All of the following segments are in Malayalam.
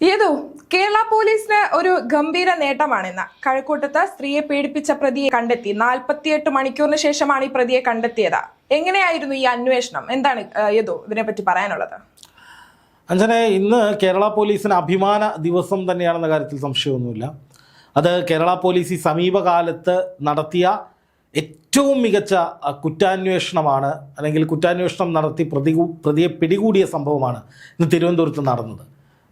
ഏതു? കേരള പോലീസിന് ഒരു ഗംഭീര നേട്ടമാണെന്ന്. കഴക്കൂട്ടത്ത് സ്ത്രീയെ പീഡിപ്പിച്ച പ്രതിയെ കണ്ടെത്തി. നാൽപ്പത്തിയെട്ട് മണിക്കൂറിന് ശേഷമാണ് ഈ പ്രതിയെ കണ്ടെത്തിയത്. എങ്ങനെയായിരുന്നു ഈ അന്വേഷണം? എന്താണ് ഏതു? ഇതിനെപ്പറ്റി പറയാനുള്ളത്. അഞ്ജനെ ഇന്ന് കേരള പോലീസിന് അഭിമാന ദിവസം തന്നെയാണെന്ന കാര്യത്തിൽ സംശയമൊന്നുമില്ല. അത് കേരള പോലീസ് ഈ സമീപകാലത്ത് നടത്തിയ ഏറ്റവും മികച്ച കുറ്റാന്വേഷണമാണ് അല്ലെങ്കിൽ കുറ്റാന്വേഷണം നടത്തി പ്രതി പ്രതിയെ പിടികൂടിയ സംഭവമാണ് ഇന്ന് തിരുവനന്തപുരത്ത് നടന്നത്.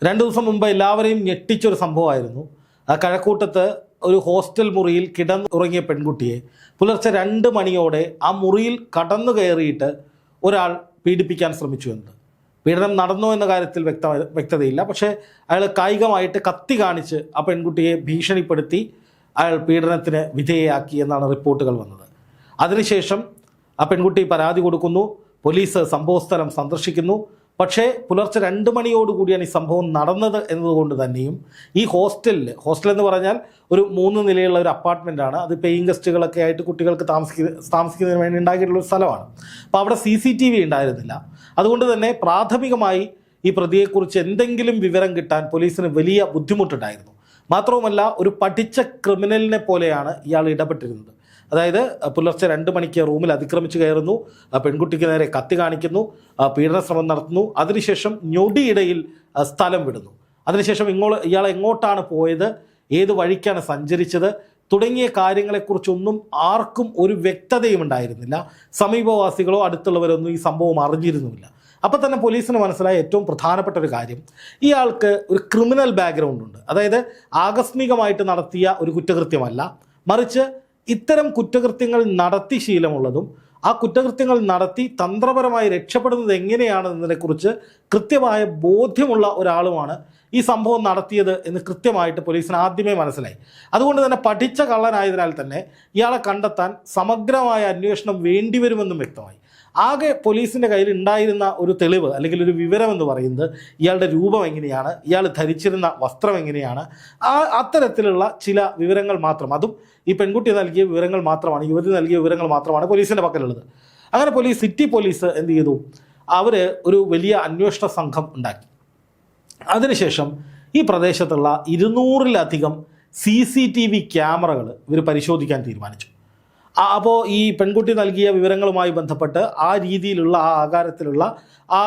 രണ്ട് ദിവസം മുമ്പ് എല്ലാവരെയും ഞെട്ടിച്ചൊരു സംഭവമായിരുന്നു. ആ കഴക്കൂട്ടത്ത് ഒരു ഹോസ്റ്റൽ മുറിയിൽ കിടന്നുറങ്ങിയ പെൺകുട്ടിയെ പുലർച്ചെ രണ്ട് മണിയോടെ ആ മുറിയിൽ കടന്നു കയറിയിട്ട് ഒരാൾ പീഡിപ്പിക്കാൻ ശ്രമിച്ചു എന്നത് പീഡനം നടന്നോ എന്ന കാര്യത്തിൽ വ്യക്ത വ്യക്തതയില്ല. പക്ഷേ അയാൾ കായികമായിട്ട് കത്തി കാണിച്ച് ആ പെൺകുട്ടിയെ ഭീഷണിപ്പെടുത്തി അയാൾ പീഡനത്തിന് വിധേയയാക്കി എന്നാണ് റിപ്പോർട്ടുകൾ വന്നത്. അതിനുശേഷം ആ പെൺകുട്ടി പരാതി കൊടുക്കുന്നു. പോലീസ് സംഭവസ്ഥലം സന്ദർശിക്കുന്നു. പക്ഷേ പുലർച്ചെ രണ്ട് മണിയോടുകൂടിയാണ് ഈ സംഭവം നടന്നത് എന്നതുകൊണ്ട് തന്നെയും ഈ ഹോസ്റ്റലിൽ ഹോസ്റ്റൽ എന്ന് പറഞ്ഞാൽ ഒരു മൂന്ന് നിലയുള്ള ഒരു അപ്പാർട്ട്മെന്റാണ് അത് പേയിങ് ഗസ്റ്റുകളൊക്കെ ആയിട്ട് കുട്ടികൾക്ക് താമസിക്കുന്ന താമസിക്കുന്നതിന് വേണ്ടി ഉണ്ടാക്കിയിട്ടുള്ള ഒരു സ്ഥലമാണ്. അപ്പോൾ അവിടെ സി സി ടി വി ഉണ്ടായിരുന്നില്ല. അതുകൊണ്ട് തന്നെ പ്രാഥമികമായി ഈ പ്രതിയെക്കുറിച്ച് എന്തെങ്കിലും വിവരം കിട്ടാൻ പോലീസിന് വലിയ ബുദ്ധിമുട്ടുണ്ടായിരുന്നു. മാത്രവുമല്ല ഒരു പഠിച്ച ക്രിമിനലിനെ പോലെയാണ് ഇയാൾ ഇടപെട്ടിരുന്നത്. അതായത് പുലർച്ചെ രണ്ട് മണിക്ക് റൂമിൽ അതിക്രമിച്ച് കയറുന്നു. പെൺകുട്ടിക്ക് നേരെ കത്തി കാണിക്കുന്നു. പീഡന ശ്രമം നടത്തുന്നു. അതിനുശേഷം ഞൊടിയിടയിൽ സ്ഥലം വിടുന്നു. അതിനുശേഷം ഇങ്ങോ ഇയാൾ എങ്ങോട്ടാണ് പോയത്? ഏത് വഴിക്കാണ് സഞ്ചരിച്ചത്? തുടങ്ങിയ കാര്യങ്ങളെക്കുറിച്ചൊന്നും ആർക്കും ഒരു വ്യക്തതയും ഉണ്ടായിരുന്നില്ല. സമീപവാസികളോ അടുത്തുള്ളവരൊന്നും ഈ സംഭവം അറിഞ്ഞിരുന്നുമില്ല. അപ്പോൾ തന്നെ പോലീസിന് മനസ്സിലായ ഏറ്റവും പ്രധാനപ്പെട്ട ഒരു കാര്യം. ഇയാൾക്ക് ഒരു ക്രിമിനൽ ബാക്ക്ഗ്രൗണ്ട് ഉണ്ട്. അതായത് ആകസ്മികമായിട്ട് നടത്തിയ ഒരു കുറ്റകൃത്യമല്ല. മറിച്ച് ഇത്തരം കുറ്റകൃത്യങ്ങൾ നടത്തി ശീലമുള്ളതും ആ കുറ്റകൃത്യങ്ങൾ നടത്തി തന്ത്രപരമായി രക്ഷപ്പെടുന്നത് എങ്ങനെയാണെന്നതിനെക്കുറിച്ച് കൃത്യമായ ബോധ്യമുള്ള ഒരാളുമാണ് ഈ സംഭവം നടത്തിയത് എന്ന് കൃത്യമായിട്ട് പോലീസിന് ആദ്യമേ മനസ്സിലായി. അതുകൊണ്ട് തന്നെ പഠിച്ച കള്ളനായതിനാൽ തന്നെ ഇയാളെ കണ്ടെത്താൻ സമഗ്രമായ അന്വേഷണം വേണ്ടിവരുമെന്നും വ്യക്തമായി. ആകെ പോലീസിന്റെ കയ്യിൽ ഉണ്ടായിരുന്ന ഒരു തെളിവ് അല്ലെങ്കിൽ ഒരു വിവരം എന്ന് പറയുന്നത് ഇയാളുടെ രൂപം എങ്ങനെയാണ് ഇയാൾ ധരിച്ചിരുന്ന വസ്ത്രം എങ്ങനെയാണ് ആ അത്തരത്തിലുള്ള ചില വിവരങ്ങൾ മാത്രം അതും ഈ പെൺകുട്ടി നൽകിയ വിവരങ്ങൾ മാത്രമാണ് യുവതി നൽകിയ വിവരങ്ങൾ മാത്രമാണ് പോലീസിന്റെ പക്കലുള്ളത്. അങ്ങനെ പോലീസ് സിറ്റി പോലീസ് എന്ത് ചെയ്തു? അവർ ഒരു വലിയ അന്വേഷണ സംഘം ഉണ്ടാക്കി. അതിനുശേഷം ഈ പ്രദേശത്തുള്ള ഇരുന്നൂറിലധികം സി സി ടി വി ക്യാമറകൾ ഇവർ പരിശോധിക്കാൻ തീരുമാനിച്ചു. അപ്പോൾ ഈ പെൺകുട്ടി നൽകിയ വിവരങ്ങളുമായി ബന്ധപ്പെട്ട് ആ രീതിയിലുള്ള ആ ആകാരത്തിലുള്ള ആ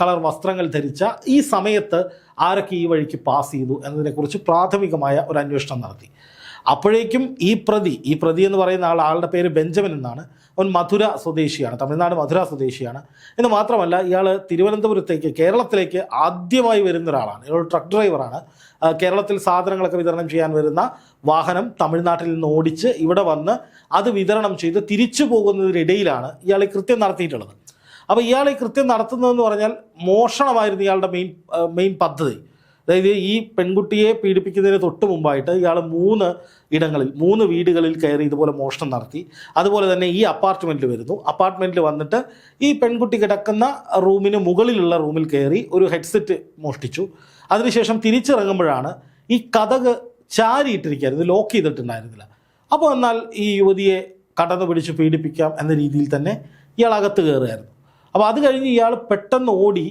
കളർ വസ്ത്രങ്ങൾ ധരിച്ച ഈ സമയത്ത് ആരൊക്കെ ഈ വഴിക്ക് പാസ് ചെയ്തു എന്നതിനെക്കുറിച്ച് പ്രാഥമികമായ ഒരു അന്വേഷണം നടത്തി. അപ്പോഴേക്കും ഈ പ്രതി ഈ പ്രതി എന്ന് പറയുന്ന ആൾ ആളുടെ പേര് ബെഞ്ചമിൻ എന്നാണ്. അവൻ മധുര സ്വദേശിയാണ് തമിഴ്നാട് മധുര സ്വദേശിയാണ്. എന്ന് മാത്രമല്ല ഇയാൾ തിരുവനന്തപുരത്തേക്ക് കേരളത്തിലേക്ക് ആദ്യമായി വരുന്ന ഒരാളാണ്. ഇയാൾ ട്രക്ക് ഡ്രൈവറാണ് കേരളത്തിൽ സാധനങ്ങളൊക്കെ വിതരണം ചെയ്യാൻ വരുന്ന വാഹനം തമിഴ്നാട്ടിൽ നിന്ന് ഓടിച്ച് ഇവിടെ വന്ന് അത് വിതരണം ചെയ്ത് തിരിച്ചു പോകുന്നതിനിടയിലാണ് ഇയാൾ ഈ കൃത്യം നടത്തിയിട്ടുള്ളത്. അപ്പോൾ ഇയാൾ ഈ കൃത്യം നടത്തുന്നതെന്ന് പറഞ്ഞാൽ മോഷണമായിരുന്നു ഇയാളുടെ മെയിൻ മെയിൻ പദ്ധതി. അതായത് ഈ പെൺകുട്ടിയെ പീഡിപ്പിക്കുന്നതിന് തൊട്ട് മുമ്പായിട്ട് ഇയാൾ മൂന്ന് ഇടങ്ങളിൽ മൂന്ന് വീടുകളിൽ കയറി ഇതുപോലെ മോഷണം നടത്തി. അതുപോലെ തന്നെ ഈ അപ്പാർട്ട്മെന്റിൽ വരുന്നു. അപ്പാർട്ട്മെന്റിൽ വന്നിട്ട് ഈ പെൺകുട്ടി കിടക്കുന്ന റൂമിന് മുകളിലുള്ള റൂമിൽ കയറി ഒരു ഹെഡ്സെറ്റ് മോഷ്ടിച്ചു. അതിനുശേഷം തിരിച്ചിറങ്ങുമ്പോഴാണ് ഈ കഥക് ചാരിയിട്ടിരിക്കുകയായിരുന്നു. ലോക്ക് ചെയ്തിട്ടുണ്ടായിരുന്നില്ല. അപ്പോൾ എന്നാൽ ഈ യുവതിയെ കടന്നു പിടിച്ച് പീഡിപ്പിക്കാം എന്ന രീതിയിൽ തന്നെ ഇയാൾ അകത്ത് കയറുകയായിരുന്നു. അപ്പോൾ അത് കഴിഞ്ഞ് ഇയാൾ പെട്ടെന്ന് ഓടി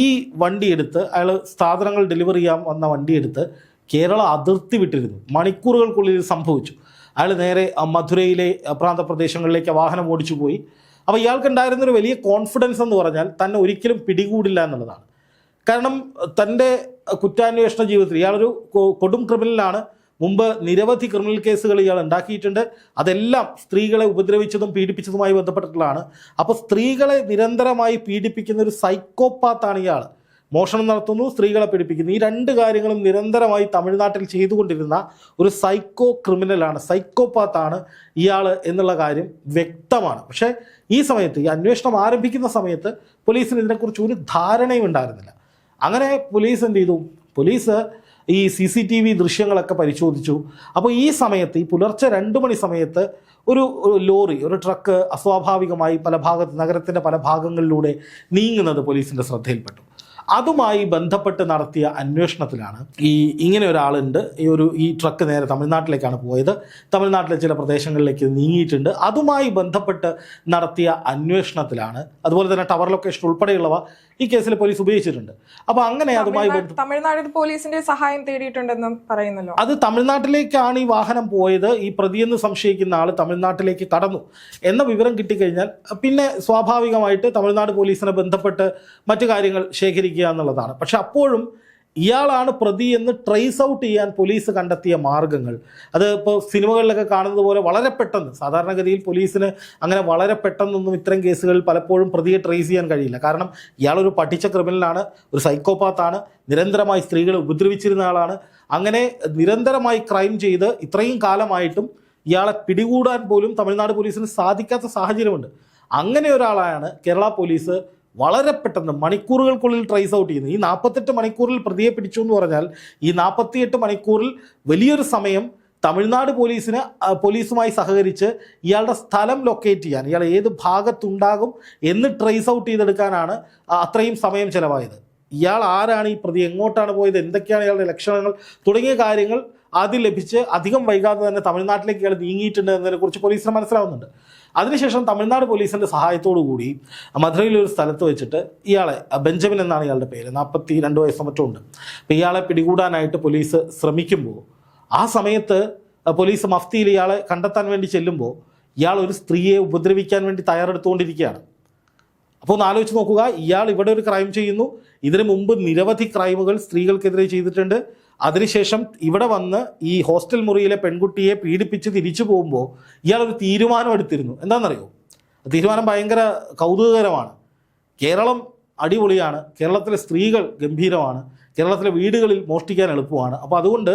ഈ വണ്ടി എടുത്ത് അയാൾ സാധനങ്ങൾ ഡെലിവറി ചെയ്യാൻ വന്ന വണ്ടി എടുത്ത് കേരള അതിർത്തി വിട്ടിരുന്നു. മണിക്കൂറുകൾക്കുള്ളിൽ സംഭവിച്ചു. അയാൾ നേരെ മധുരയിലെ പ്രാന്തപ്രദേശങ്ങളിലേക്ക് വാഹനം ഓടിച്ചു പോയി. അപ്പോൾ ഇയാൾക്കുണ്ടായിരുന്നൊരു വലിയ കോൺഫിഡൻസ് എന്ന് പറഞ്ഞാൽ തന്നെ ഒരിക്കലും പിടികൂടില്ല എന്നുള്ളതാണ്. കാരണം തന്റെ കുറ്റാന്വേഷണ ജീവിതത്തിൽ ഇയാളൊരു കൊടും ക്രിമിനലാണ് മുമ്പ് നിരവധി ക്രിമിനൽ കേസുകൾ ഇയാൾ ഉണ്ടാക്കിയിട്ടുണ്ട്. അതെല്ലാം സ്ത്രീകളെ ഉപദ്രവിച്ചതും പീഡിപ്പിച്ചതുമായി ബന്ധപ്പെട്ടിട്ടുള്ളതാണ്. അപ്പോൾ സ്ത്രീകളെ നിരന്തരമായി പീഡിപ്പിക്കുന്ന ഒരു സൈക്കോപ്പാത്താണ് ഇയാൾ. മോഷണം നടത്തുന്നു സ്ത്രീകളെ പീഡിപ്പിക്കുന്നു. ഈ രണ്ട് കാര്യങ്ങളും നിരന്തരമായി തമിഴ്നാട്ടിൽ ചെയ്തുകൊണ്ടിരുന്ന ഒരു സൈക്കോ ക്രിമിനലാണ് സൈക്കോപാത്താണ് ഇയാൾ എന്നുള്ള കാര്യം വ്യക്തമാണ്. പക്ഷേ ഈ സമയത്ത് ഈ അന്വേഷണം ആരംഭിക്കുന്ന സമയത്ത് പോലീസിന് ഇതിനെക്കുറിച്ച് ഒരു ധാരണയും ഉണ്ടായിരുന്നില്ല. അങ്ങനെ പോലീസ് എന്ത് ചെയ്തു? പോലീസ് ഈ സി സി ടി വി ദൃശ്യങ്ങളൊക്കെ പരിശോധിച്ചു. അപ്പോൾ ഈ സമയത്ത് ഈ പുലർച്ചെ രണ്ട് മണി സമയത്ത് ഒരു ലോറി ഒരു ട്രക്ക് അസ്വാഭാവികമായി പല ഭാഗത്ത് നഗരത്തിന്റെ പല ഭാഗങ്ങളിലൂടെ നീങ്ങുന്നത് പോലീസിന്റെ ശ്രദ്ധയിൽപ്പെട്ടു. അതുമായി ബന്ധപ്പെട്ട് നടത്തിയ അന്വേഷണത്തിലാണ് ഈ ഇങ്ങനെ ഒരാളുണ്ട്. ഈ ഒരു ഈ ട്രക്ക് നേരെ തമിഴ്നാട്ടിലേക്കാണ് പോയത്. തമിഴ്നാട്ടിലെ ചില പ്രദേശങ്ങളിലേക്ക് നീങ്ങിയിട്ടുണ്ട്. അതുമായി ബന്ധപ്പെട്ട് നടത്തിയ അന്വേഷണത്തിലാണ്. അതുപോലെ തന്നെ ടവർ ലൊക്കേഷൻ ഉൾപ്പെടെയുള്ളവ ഈ കേസിൽ പോലീസ് ഉപയോഗിച്ചിട്ടുണ്ട്. അപ്പോൾ അങ്ങനെ അതുമായി തമിഴ്നാട് പോലീസിന്റെ സഹായം തേടിയിട്ടുണ്ടെന്നും പറയുന്നല്ലോ. അത് തമിഴ്നാട്ടിലേക്കാണ് ഈ വാഹനം പോയത്. ഈ പ്രതിയെന്ന് സംശയിക്കുന്ന ആൾ തമിഴ്നാട്ടിലേക്ക് കടന്നു എന്ന വിവരം കിട്ടിക്കഴിഞ്ഞാൽ പിന്നെ സ്വാഭാവികമായിട്ട് തമിഴ്നാട് പോലീസിനെ ബന്ധപ്പെട്ട് മറ്റു കാര്യങ്ങൾ ശേഖരിക്കുക എന്നുള്ളതാണ്. പക്ഷെ അപ്പോഴും ഇയാളാണ് പ്രതി എന്ന് ട്രേസ് ഔട്ട് ചെയ്യാൻ പോലീസ് കണ്ടെത്തിയ മാർഗങ്ങൾ. അത് ഇപ്പോൾ സിനിമകളിലൊക്കെ കാണുന്നത് പോലെ വളരെ പെട്ടെന്ന് സാധാരണഗതിയിൽ പോലീസിന് അങ്ങനെ വളരെ പെട്ടെന്നൊന്നും ഇത്തരം കേസുകളിൽ പലപ്പോഴും പ്രതിയെ ട്രേസ് ചെയ്യാൻ കഴിയില്ല. കാരണം ഇയാളൊരു പഠിച്ച ക്രിമിനലാണ് ഒരു സൈക്കോപാത്താണ് നിരന്തരമായി സ്ത്രീകളെ ഉപദ്രവിച്ചിരുന്ന ആളാണ്. അങ്ങനെ നിരന്തരമായി ക്രൈം ചെയ്ത് ഇത്രയും കാലമായിട്ടും ഇയാളെ പിടികൂടാൻ പോലും തമിഴ്നാട് പോലീസിന് സാധിക്കാത്ത സാഹചര്യമുണ്ട്. അങ്ങനെ ഒരാളാണ് കേരള പോലീസ് വളരെ പെട്ടെന്ന് മണിക്കൂറുകൾക്കുള്ളിൽ ട്രേസ് ഔട്ട് ചെയ്യുന്നു. ഈ നാൽപ്പത്തെട്ട് മണിക്കൂറിൽ പ്രതിയെ പിടിച്ചു എന്ന് പറഞ്ഞാൽ ഈ നാൽപ്പത്തിയെട്ട് മണിക്കൂറിൽ വലിയൊരു സമയം തമിഴ്നാട് പോലീസിന് പോലീസുമായി സഹകരിച്ച് ഇയാളുടെ സ്ഥലം ലൊക്കേറ്റ് ചെയ്യാൻ ഇയാൾ ഏത് ഭാഗത്തുണ്ടാകും എന്ന് ട്രേസ് ഔട്ട് ചെയ്തെടുക്കാനാണ് അത്രയും സമയം ചിലവായത്. ഇയാൾ ആരാണ് ഈ പ്രതി എങ്ങോട്ടാണ് പോയത് എന്തൊക്കെയാണ് ഇയാളുടെ ലക്ഷണങ്ങൾ തുടങ്ങിയ കാര്യങ്ങൾ ആദ്യം ലഭിച്ച് അധികം വൈകാതെ തന്നെ തമിഴ്നാട്ടിലേക്ക് ഇയാൾ നീങ്ങിയിട്ടുണ്ട് എന്നതിനെക്കുറിച്ച് പോലീസിന് മനസ്സിലാവുന്നുണ്ട്. അതിനുശേഷം തമിഴ്നാട് പോലീസിന്റെ സഹായത്തോടു കൂടി മധുരയിലെ ഒരു സ്ഥലത്ത് വെച്ചിട്ട് ഇയാളെ ബെഞ്ചമിൻ എന്നാണ് ഇയാളുടെ പേര് നാൽപ്പത്തി രണ്ട് വയസ്സ് മറ്റും ഉണ്ട്. അപ്പോൾ ഇയാളെ പിടികൂടാനായിട്ട് പോലീസ് ശ്രമിക്കുമ്പോൾ ആ സമയത്ത് പോലീസ് മഫ്തിയിൽ ഇയാളെ കണ്ടെത്താൻ വേണ്ടി ചെല്ലുമ്പോൾ ഇയാൾ ഒരു സ്ത്രീയെ ഉപദ്രവിക്കാൻ വേണ്ടി തയ്യാറെടുത്തുകൊണ്ടിരിക്കുകയാണ്. അപ്പോൾ ഒന്ന് ആലോചിച്ച് നോക്കുക ഇയാൾ ഇവിടെ ഒരു ക്രൈം ചെയ്യുന്നു. ഇതിനു മുമ്പ് നിരവധി ക്രൈമുകൾ സ്ത്രീകൾക്കെതിരെ ചെയ്തിട്ടുണ്ട്. അതിനുശേഷം ഇവിടെ വന്ന് ഈ ഹോസ്റ്റൽ മുറിയിലെ പെൺകുട്ടിയെ പീഡിപ്പിച്ച് തിരിച്ചു പോകുമ്പോൾ ഇയാളൊരു തീരുമാനം എടുത്തിരുന്നു എന്താണെന്നറിയോ? തീരുമാനം ഭയങ്കര കൗതുകകരമാണ്. കേരളം അടിപൊളിയാണ്. കേരളത്തിലെ സ്ത്രീകൾ ഗംഭീരമാണ്. കേരളത്തിലെ വീടുകളിൽ മോഷ്ടിക്കാൻ എളുപ്പമാണ്. അപ്പോൾ അതുകൊണ്ട്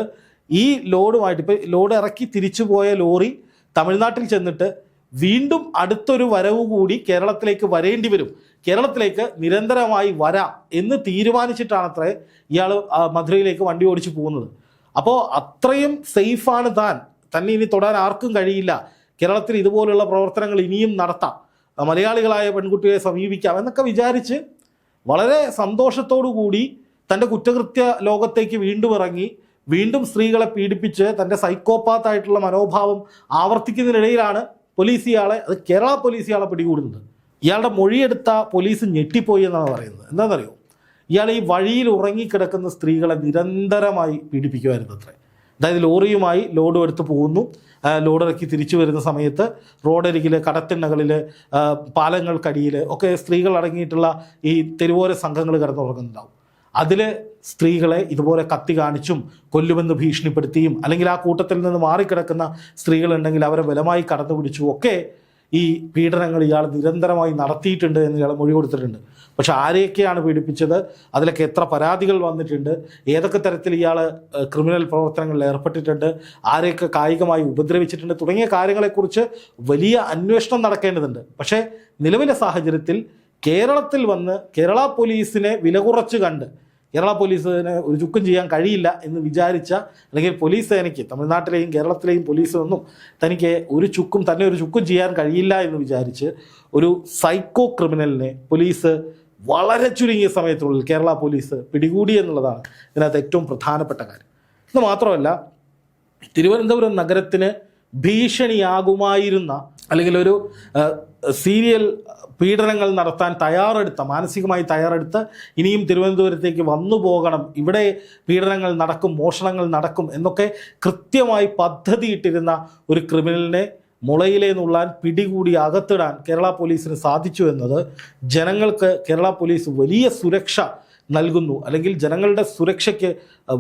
ഈ ലോഡുമായിട്ട് ഇപ്പോൾ ലോഡ് ഇറക്കി തിരിച്ചു പോയ ലോറി തമിഴ്നാട്ടിൽ ചെന്നിട്ട് വീണ്ടും അടുത്തൊരു വരവ് കൂടി കേരളത്തിലേക്ക് വരേണ്ടി വരും. കേരളത്തിലേക്ക് നിരന്തരമായി വരാം എന്ന് തീരുമാനിച്ചിട്ടാണത്രേ ഇയാൾ മധുരയിലേക്ക് വണ്ടി ഓടിച്ചു പോകുന്നത്. അപ്പോൾ അത്രയും സേഫാണ് താൻ. തന്നെ ഇനി തൊടാൻ ആർക്കും കഴിയില്ല. കേരളത്തിൽ ഇതുപോലുള്ള പ്രവർത്തനങ്ങൾ ഇനിയും നടത്താം. മലയാളികളായ പെൺകുട്ടിയെ സമീപിക്കാം എന്നൊക്കെ വിചാരിച്ച് വളരെ സന്തോഷത്തോടു കൂടി തന്റെ കുറ്റകൃത്യ ലോകത്തേക്ക് വീണ്ടും ഇറങ്ങി വീണ്ടും സ്ത്രീകളെ പീഡിപ്പിച്ച് തന്റെ സൈക്കോപാത്തായിട്ടുള്ള മനോഭാവം ആവർത്തിക്കുന്നതിനിടയിലാണ് പോലീസ് ഇയാളെ അത് കേരള പോലീസ് ഇയാളെ പിടികൂടുന്നത്. ഇയാളുടെ മൊഴിയെടുത്ത പോലീസ് ഞെട്ടിപ്പോയി എന്നാണ് പറയുന്നത്. എന്താണെന്നറിയോ? ഇയാൾ ഈ വഴിയിൽ ഉറങ്ങിക്കിടക്കുന്ന സ്ത്രീകളെ നിരന്തരമായി പീഡിപ്പിക്കുമായിരുന്നു അത്രേ. അതായത് ലോറിയുമായി ലോഡും എടുത്ത് പോകുന്നു. ലോഡിറക്കി തിരിച്ചു വരുന്ന സമയത്ത് റോഡരികിൽ കടത്തിണ്ണകളിൽ പാലങ്ങൾക്കടിയിൽ ഒക്കെ സ്ത്രീകൾ അടങ്ങിയിട്ടുള്ള ഈ തെരുവോര സംഘങ്ങൾ കിടന്നുറങ്ങുന്നുണ്ടാവും. അതിൽ സ്ത്രീകളെ ഇതുപോലെ കത്തി കാണിച്ചും കൊല്ലുമെന്ന് ഭീഷണിപ്പെടുത്തിയും അല്ലെങ്കിൽ ആ കൂട്ടത്തിൽ നിന്ന് മാറിക്കിടക്കുന്ന സ്ത്രീകളുണ്ടെങ്കിൽ അവരെ ബലമായി കടന്നു പിടിച്ചും ഒക്കെ ഈ പീഡനങ്ങൾ ഇയാൾ നിരന്തരമായി നടത്തിയിട്ടുണ്ട് എന്ന് ഇയാൾ മൊഴി കൊടുത്തിട്ടുണ്ട്. പക്ഷെ ആരെയൊക്കെയാണ് പീഡിപ്പിച്ചത്? അതിലൊക്കെ എത്ര പരാതികൾ വന്നിട്ടുണ്ട്? ഏതൊക്കെ തരത്തിൽ ഇയാൾ ക്രിമിനൽ പ്രവർത്തനങ്ങളിൽ ഏർപ്പെട്ടിട്ടുണ്ട്? ആരെയൊക്കെ കായികമായി ഉപദ്രവിച്ചിട്ടുണ്ട്? തുടങ്ങിയ കാര്യങ്ങളെക്കുറിച്ച് വലിയ അന്വേഷണം നടക്കേണ്ടതുണ്ട്. പക്ഷേ നിലവിലെ സാഹചര്യത്തിൽ കേരളത്തിൽ വന്ന് കേരള പോലീസിനെ വില കുറച്ച് കണ്ട് കേരള പോലീസിന് ഒരു ചുക്കും ചെയ്യാൻ കഴിയില്ല എന്ന് വിചാരിച്ച അല്ലെങ്കിൽ പോലീസ് സേനയ്ക്ക് തമിഴ്നാട്ടിലെയും കേരളത്തിലെയും പോലീസിനൊന്നും തനിക്ക് ഒരു ചുക്കും തന്നെ ഒരു ചുക്കും ചെയ്യാൻ കഴിയില്ല എന്ന് വിചാരിച്ച് ഒരു സൈക്കോ ക്രിമിനലിനെ പോലീസ് വളരെ ചുരുങ്ങിയ സമയത്തിനുള്ളിൽ കേരള പോലീസ് പിടികൂടി എന്നുള്ളതാണ് ഇതിനകത്ത് ഏറ്റവും പ്രധാനപ്പെട്ട കാര്യം. ഇത് മാത്രമല്ല തിരുവനന്തപുരം നഗരത്തിന് ഭീഷണിയാകുമായിരുന്ന അല്ലെങ്കിൽ ഒരു സീരിയൽ പീഡനങ്ങൾ നടത്താൻ തയ്യാറെടുത്ത മാനസികമായി തയ്യാറെടുത്ത് ഇനിയും തിരുവനന്തപുരത്തേക്ക് വന്നു പോകണം ഇവിടെ പീഡനങ്ങൾ നടക്കും മോഷണങ്ങൾ നടക്കും എന്നൊക്കെ കൃത്യമായി പദ്ധതിയിട്ടിരുന്ന ഒരു ക്രിമിനലിനെ മുളയിലെ നുള്ളാൻ പിടികൂടി അകത്തിടാൻ കേരള പോലീസിന് സാധിച്ചു എന്നത് ജനങ്ങൾക്ക് കേരള പോലീസ് വലിയ സുരക്ഷ നൽകുന്നു. അല്ലെങ്കിൽ ജനങ്ങളുടെ സുരക്ഷയ്ക്ക്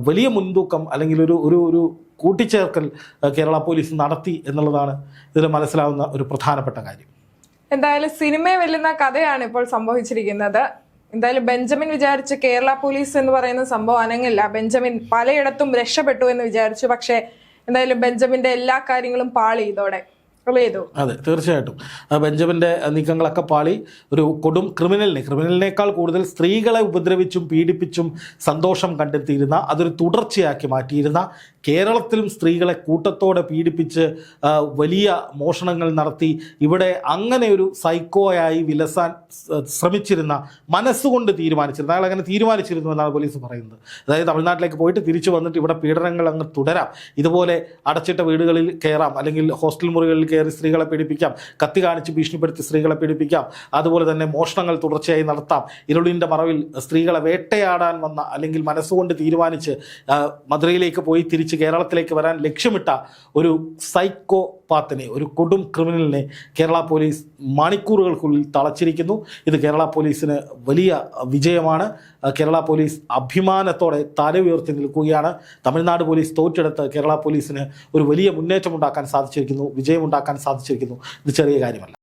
വലിയ മുൻതൂക്കം അല്ലെങ്കിൽ ഒരു ഒരു ഒരു കൂട്ടിച്ചേർക്കൽ കേരള പോലീസ് നടത്തി എന്നുള്ളതാണ് ഇതിൽ മനസ്സിലാവുന്ന ഒരു പ്രധാനപ്പെട്ട കാര്യം. എന്തായാലും സിനിമയെ വെല്ലുന്ന കഥയാണ് ഇപ്പോൾ സംഭവിച്ചിരിക്കുന്നത്. എന്തായാലും ബെഞ്ചമിൻ വിചാരിച്ച് കേരള പോലീസ് എന്ന് പറയുന്ന സംഭവം അനങ്ങില്ല. ബെഞ്ചമിൻ പലയിടത്തും രക്ഷപ്പെട്ടു എന്ന് വിചാരിച്ചു. പക്ഷേ എന്തായാലും ബെഞ്ചമിന്റെ എല്ലാ കാര്യങ്ങളും പാളി ഇതോടെ. അതെ തീർച്ചയായിട്ടും. ബെഞ്ചമിന്റെ നീക്കങ്ങളൊക്കെ പാളി ഒരു കൊടും ക്രിമിനലിനെ ക്രിമിനലിനേക്കാൾ കൂടുതൽ സ്ത്രീകളെ ഉപദ്രവിച്ചും പീഡിപ്പിച്ചും സന്തോഷം കണ്ടെത്തിയിരുന്ന അതൊരു തുടർച്ചയാക്കി മാറ്റിയിരുന്ന കേരളത്തിലും സ്ത്രീകളെ കൂട്ടത്തോടെ പീഡിപ്പിച്ച് വലിയ മോഷണങ്ങൾ നടത്തി ഇവിടെ അങ്ങനെ ഒരു സൈക്കോയായി വിലസാൻ ശ്രമിച്ചിരുന്ന മനസ്സുകൊണ്ട് തീരുമാനിച്ചിരുന്നു അയാൾ അങ്ങനെ തീരുമാനിച്ചിരുന്നു എന്നാണ് പോലീസ് പറയുന്നത്. അതായത് തമിഴ്നാട്ടിലേക്ക് പോയിട്ട് തിരിച്ചു വന്നിട്ട് ഇവിടെ പീഡനങ്ങൾ അങ്ങ് തുടരാം. ഇതുപോലെ അടച്ചിട്ട വീടുകളിൽ കയറാം അല്ലെങ്കിൽ ഹോസ്റ്റൽ മുറികളിൽ കയറി സ്ത്രീകളെ പീഡിപ്പിക്കാം. കത്തി കാണിച്ച് ഭീഷണിപ്പെടുത്തി സ്ത്രീകളെ പീഡിപ്പിക്കാം. അതുപോലെ തന്നെ മോഷണങ്ങൾ തുടർച്ചയായി നടത്താം. ഇരുളിന്റെ മറവിൽ സ്ത്രീകളെ വേട്ടയാടാൻ വന്ന അല്ലെങ്കിൽ മനസ്സുകൊണ്ട് തീരുമാനിച്ച് മധുരയിലേക്ക് പോയി തിരിച്ച് കേരളത്തിലേക്ക് വരാൻ ലക്ഷ്യമിട്ട ഒരു സൈക്കോ പാത്തിനെ ഒരു കൊടും ക്രിമിനലിനെ കേരള പോലീസ് മണിക്കൂറുകൾക്കുള്ളിൽ തളച്ചിരിക്കുന്നു. ഇത് കേരള പോലീസിന് വലിയ വിജയമാണ്. കേരള പോലീസ് അഭിമാനത്തോടെ തല ഉയർത്തി നിൽക്കുകയാണ്. തമിഴ്നാട് പോലീസ് തോറ്റെടുത്ത് കേരള പോലീസിന് ഒരു വലിയ മുന്നേറ്റം ഉണ്ടാക്കാൻ സാധിച്ചിരിക്കുന്നു വിജയമുണ്ടാക്കാൻ സാധിച്ചിരിക്കുന്നു. ഇത് ചെറിയ കാര്യമല്ല.